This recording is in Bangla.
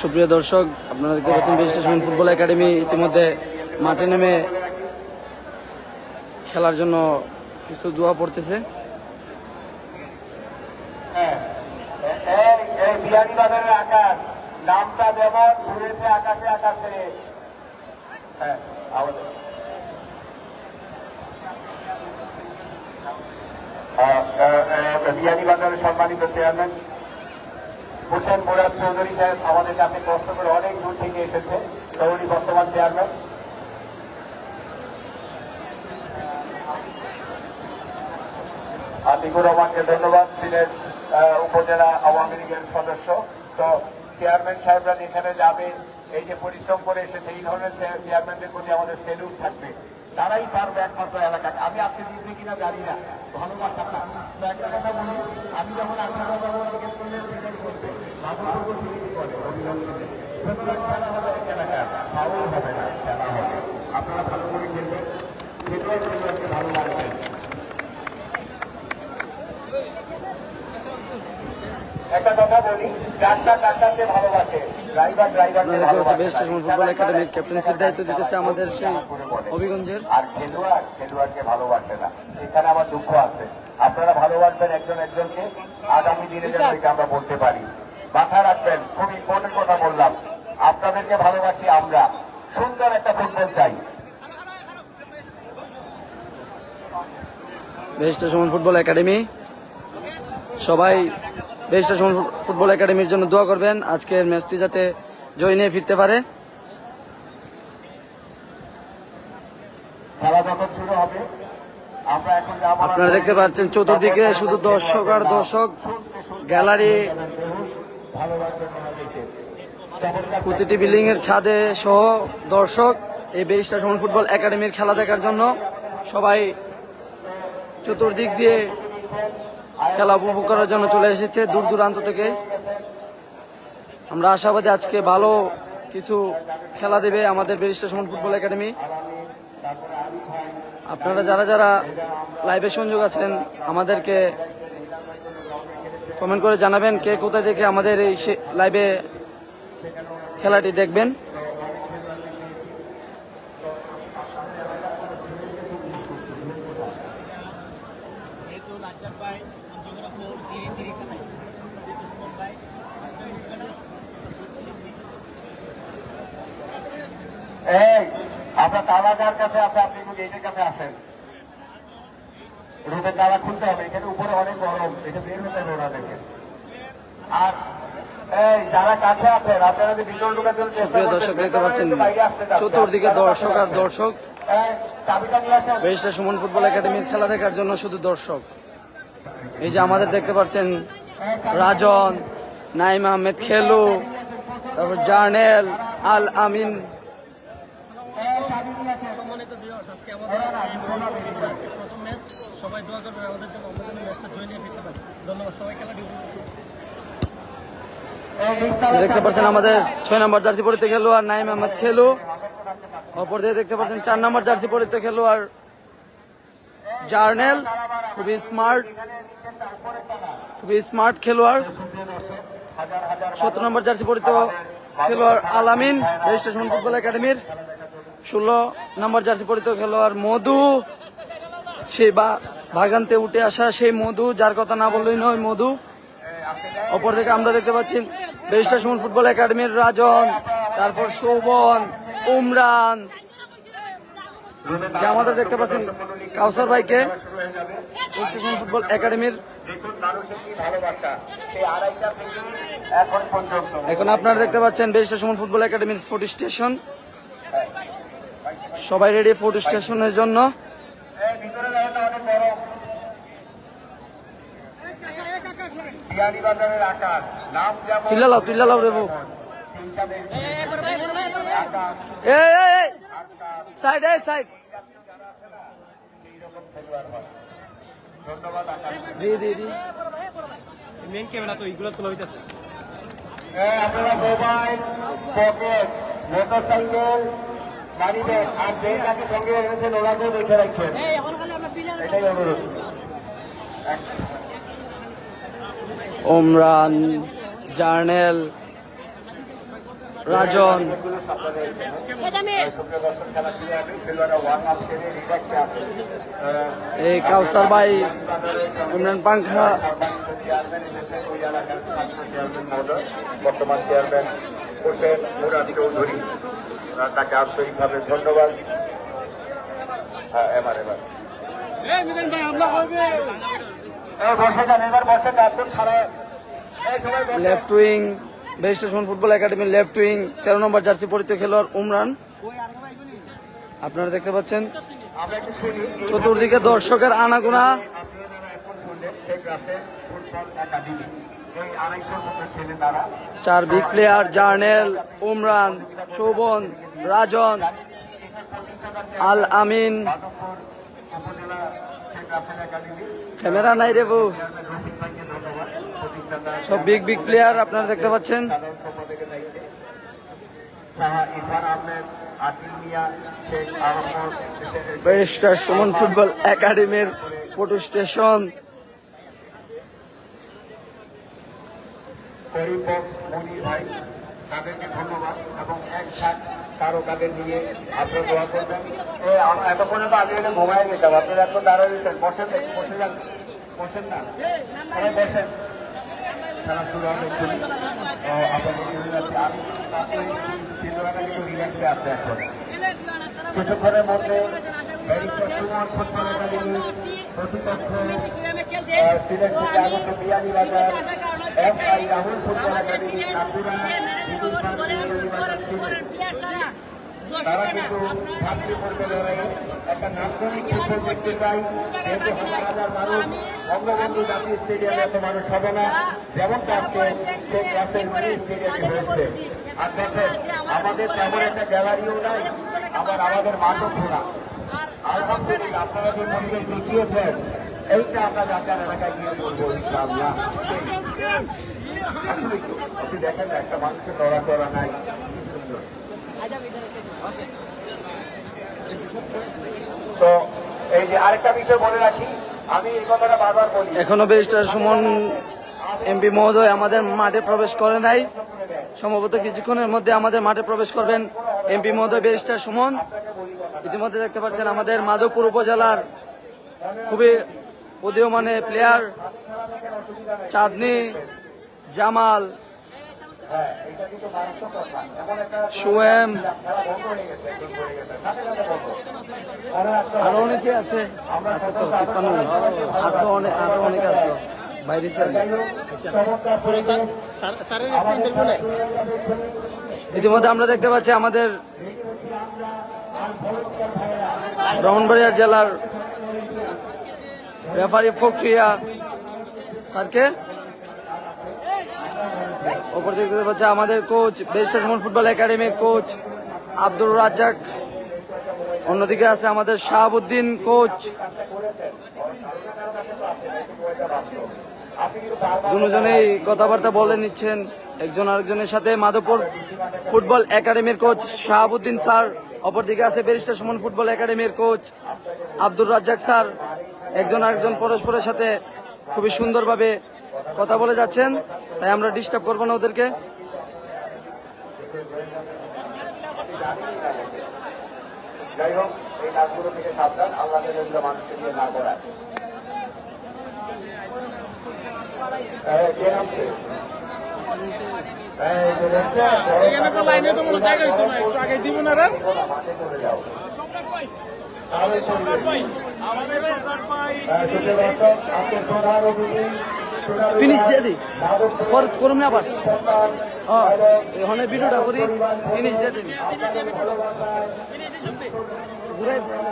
সুপ্রিয় দর্শক, আপনারা দেখতে পাচ্ছেন বেশ স্টেশন ফুটবল একাডেমি ইতিমধ্যে মাঠে নেমে খেলার জন্য কিছু দোয়া পড়তেছে। হ্যাঁ আকাশ, নামটা যেমন ঘুরেছে আকাশে আকাশে। হ্যাঁ বাজারের সম্মানিত চেয়ারম্যান হোসেন মুরাদ চৌধুরী সাহেব আমাদের কাছে কষ্ট করে অনেক দূর থেকে এসেছে। তো বর্তমান চেয়ারম্যান। আতিকুর রহমানকে ধন্যবাদ। আহ, উপজেলা আওয়ামী লীগের সদস্য। তো চেয়ারম্যান সাহেবরা যেখানে যাবে এই যে পরিশ্রম করে এসেছে, এই ধরনের চেয়ারম্যানদের প্রতি আমাদের সেলুট থাকবে। তারাই পারবে একমাত্র এলাকাকে আমি আপনি দিতে কিনা জানি না। ভালোবাসা না একটা কথা বলি, আমি যখন আপনারা ভালো করে খেলবেন খেলবেন ভালো একটা কথা বলি ভালোবাসে? দেখতে পাচ্ছেন বেশ ফুটবল একাডেমির ক্যাপ্টেন্সির দায়িত্ব দিতেছে আমাদের সেই হবিগঞ্জের আর খেলোয়াড় খেলোয়াড়কে ভালোবাসে না। এখানে আমার দুঃখ আছে। আপনারা ভালোবাসবেন একজন একজনকে আগামী দিনে যেন আমরা বলতে পারি। মাথায় রাখবেন খুব ইম্পর্টেন্ট কথা বললাম। আপনাদেরকে ভালোবাসি আমরা। সুন্দর একটা ফুটবল চাই। বেশ স্টেশন ফুটবল একাডেমি। সবাই বেশ স্টেশন ফুটবল একাডেমির জন্য দোয়া করবেন। আজকের ম্যাচটি যাতে জয় নিয়ে ফিরতে পারে। আপনারা দেখতে পাচ্ছেন চতুর্দিকে শুধু দর্শক আর দর্শক। গ্যালারি প্রতিটি বিল্ডিং এর ছাদে সহ দর্শক এই বেরিস্টা সুমন ফুটবল একাডেমির খেলা দেখার জন্য সবাই চতুর্দিক দিয়ে খেলা উপভোগ করার জন্য চলে এসেছে দূর দূরান্ত থেকে। আমরা আশাবাদী আজকে ভালো কিছু খেলা দেবে আমাদের বেরিস্টা সুমন ফুটবল একাডেমি। আপনারা যারা যারা লাইভে সংযোগ আছেন, আমাদেরকে কমেন্ট করে জানাবেন কে কোথায় থেকে আমাদের এই লাইভে খেলাটি দেখবেন যেহেতু রাজ্জাক ভাই জিওগ্রাফার ধীরে ধীরে কাটাইছে যেহেতু সুমন ভাই এই আমরা তালা যার কাছে আছে আপনি একটু গেটের কাছে আসেন রুমের তালা খুলতে হবে এখানে উপরে অনেক গরম এটা বের হতে হবে ওনাদেরকে। আর আপনারা দর্শক দেখতে পাচ্ছেন। চতুর্দিকে দর্শক আর দর্শক। সুমন ফুটবল একাডেমির খেলা দেখার জন্য শুধু দর্শক। এই যে আমাদের দেখতে পাচ্ছেন রাজন নাইম আহমেদ খেলু তারপর জার্নেল আল আমিন সম্মানিত ভিউয়ার্স আজকে আমাদের এই মহানগরীতে আজকে প্রথম ম্যাচ দোয়া আমাদের জন্য ম্যাচটা জয় নিয়ে ফিরতে পারি। ধন্যবাদ সবাই লিস্টটা এই দেখতে পাচ্ছেন আমাদের ছয় নম্বর জার্সি পরিতে খেলু আর নাইম আহমেদ খেলু। অপর দিকে দেখতে পাচ্ছেন চার নম্বর জার্সি পরিতে খেলু আর জার্নেল, খুবই স্মার্ট খুবই স্মার্ট খেলোয়াড়। সতেরো নম্বর জার্সি পরিত খেলোয়াড় আলামিন, রেজিস্ট্রেশন ফুটবল একাডেমির। ষোলো নম্বর জার্সি পরিত খেলোয়াড় মধু সেই বা ভাগান্তে উঠে আসা সেই মধু, যার কথা না বললেই নয়, মধু। অপর থেকে আমরা দেখতে পাচ্ছি রেজিস্ট্রেশন ফুটবল একাডেমির রাজন, তারপর শোভন, উমরান। যে আমাদের দেখতে পাচ্ছেন কাউসার ভাইকে রেজিস্ট্রেশন ফুটবল একাডেমির। এখন আপনারা দেখতে পাচ্ছেন রেজিস্ট্রেশন ফুটবল একাডেমির ফুড স্টেশন। সবাই রেডি ফুড স্টেশনের জন্য এই ভিতরে লাইনটা অনেক গরম বিয়ানীবাজারের আকাশ নাম যেমন তুইলা লাও তুইলা লাও রে বউ। এই সাইড এই সাইড হয় মেইন ক্যামেরা তো এইগুলো তোলা হইতেছে আপনারা মোবাইল পকেট মোটরসাইকেল গাড়ি ব্যাগ আর যে যাকে সঙ্গে এনেছেন ওনাকেও দেখে রাখছেন এটাই অনুরোধ ওমরান জার্নেল রাজন। এই কাউসার ভাই ইমরান পাংখা। বর্তমান চেয়ারম্যান হোসেন মুরাদ চৌধুরী তাকে আন্তরিকভাবে ধন্যবাদ। হ্যাঁ এবার এবার। লেফট উইং বেস্টেশন ফুটবল একাডেমির লেফট উইং তেরো নম্বর জার্সি পরিচিত খেলোয়াড় উমরান। আপনারা দেখতে পাচ্ছেন? চতুর্দিকে দর্শকের আনাগোনা। চার big player Jarnel Umran Shovon Rajan Al Amin. Camera নাই রে বউ। সব বিগ বিগ প্লেয়ার আপনারা দেখতে পাচ্ছেন। সুমন ফুটবল একাডেমির ফটো স্টেশন ধন্যবাদ এবং সাথ কারও কাদের নিয়ে আপনারা দোয়া করবেন। এ, আমরা এত পর্যন্ত আগে এলে ঘুমায় যেতাম আপনারা এখন দাঁড়িয়ে দিচ্ছেন বসেন বসে যান। বসেন না? বসেন। তো কিছুক্ষণের মধ্যে প্রতিপক্ষ সিলেট থেকে আগত বিয়ানি তারা কিন্তু লড়াইয়ে একটা নান্দনিক ফুটবল চাই যেহেতু হাজার হাজার মানুষ বঙ্গবন্ধু জাতীয় স্টেডিয়ামে এত মানুষ হবে না যেমন আজকে শেখ রাসেল মিনি স্টেডিয়ামে হয়েছে আর দেখেন আমাদের তেমন একটা গ্যালারিও নাই। আবার আমাদের মাঠও খোলা আলহামদুলিল্লাহ আপনারা যে মনোযোগ দেখিয়েছেন এইটা আমরা এলাকায় গিয়ে বলব আপনি দেখেন একটা মানুষের নড়াচড়া নাই। তো এই যে আরেকটা বিষয় বলে রাখি, আমি এই কথাটা বারবার বলি। এখনও ব্যারিস্টার সুমন এমপি মহোদয় আমাদের মাঠে প্রবেশ করে নাই। সম্ভবত কিছুক্ষণের মধ্যে আমাদের মাঠে প্রবেশ করবেন এমপি মহোদয় ব্যারিস্টার সুমন। ইতিমধ্যে দেখতে পাচ্ছেন আমাদের মাধবপুর উপজেলার খুবই উদীয়মানে প্লেয়ার চাঁদনি, জামাল, সোয়েম, আরও অনেকে আছে। আছে তো, তিপ্পান্ন আসলো অনেক আরও অনেকে আসলো বাইরে ইতিমধ্যে আমরা দেখতে পাচ্ছি আমাদের ব্রাহ্মণবাড়িয়া জেলার রেফারি প্রক্রিয়া। স্যারকে? ওপর থেকে দেখতে পাচ্ছি আমাদের কোচ বেস্ট সুমন ফুটবল একাডেমির কোচ আব্দুর রাজ্জাক। অন্যদিকে আছে আমাদের শাহাবুদ্দিন কোচ দুজনেই কথাবার্তা বলে নিচ্ছেন। একজন আরেকজনের সাথে মাধবপুর ফুটবল একাডেমির কোচ শাহাবুদ্দিন স্যার। অপরদিকে আছে ব্যারিস্টার সুমন ফুটবল একাডেমির কোচ আব্দুর রাজ্জাক স্যার। একজন আরেকজন পরস্পরের সাথে খুবই সুন্দরভাবে কথা বলে যাচ্ছেন তাই আমরা ডিস্টার্ব করব না ওদেরকে। যাই হোক এই কাজগুলো থেকে সাবধান আল্লাহ মানুষকে দিয়ে না করায়। এই, কে নামছে? এই, যে দেখছে, বড় এখানে তো লাইনে তো কোনো জায়গায় তো নাই একটু আগে দিব না রে। দেখো না, মাঠে চলে ফিনিশ দিয়ে দিই। পর করুন না আবার। হ্যাঁ ভিডিওটা করি ফিনিশ দিয়ে দিন ঘুরাই দেন